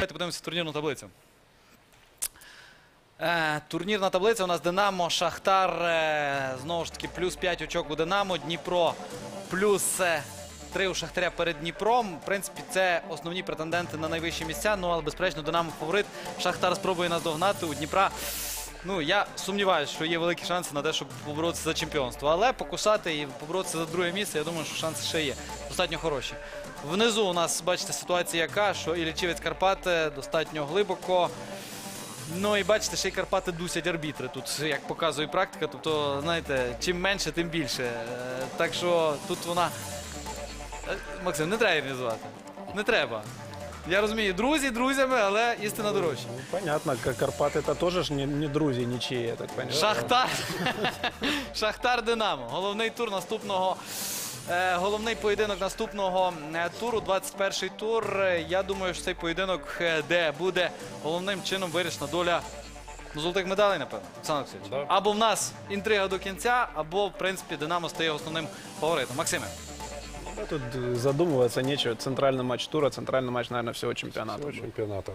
Давайте подивимося турнірну таблицю. Е, турнірна таблиця у нас Динамо, Шахтар, е, знову ж таки, плюс 5 очок у Динамо, Дніпро, плюс е, 3 у Шахтаря перед Дніпром. В принципі, це основні претенденти на найвищі місця. Ну, але, безперечно, Динамо фаворит. Шахтар спробує нас догнати у Дніпра. Ну, я сумніваюся, що є великі шанси на те, щоб поборотися за чемпіонство. Але покусати і поборотися за друге місце, я думаю, що шанси ще є. Достатньо хороші. Внизу у нас, бачите, ситуація яка, що і Лічівець Карпати достатньо глибоко. Ну і бачите, ще й Карпати дусять арбітри. Тут, як показує практика, тобто, знаєте, чим менше, тим більше. Е, Так що тут вона. Е, Максим, не треба іронізувати. Не треба. Я розумію, друзі друзями, але істина дорожча. Ну, понятно, К- Карпаты это тоже ж не, не друзья ничьи, я так понимаю. Шахтар. Шахтар Динамо. Головний тур наступного. е, Головний поєдинок наступного е, туру, 21-й тур. Е, Я думаю, що цей поєдинок, е, де буде головним чином вирішена доля ну, золотих медалей, напевно. Олександр Олексійович. Да. Або в нас інтрига до кінця, або, в принципі, Динамо стає основним фаворитом. Максиме. Да, тут э, задумываться нечего. Центральный матч тура, центральный матч, наверное, всего чемпионата. Всего будет. чемпионата.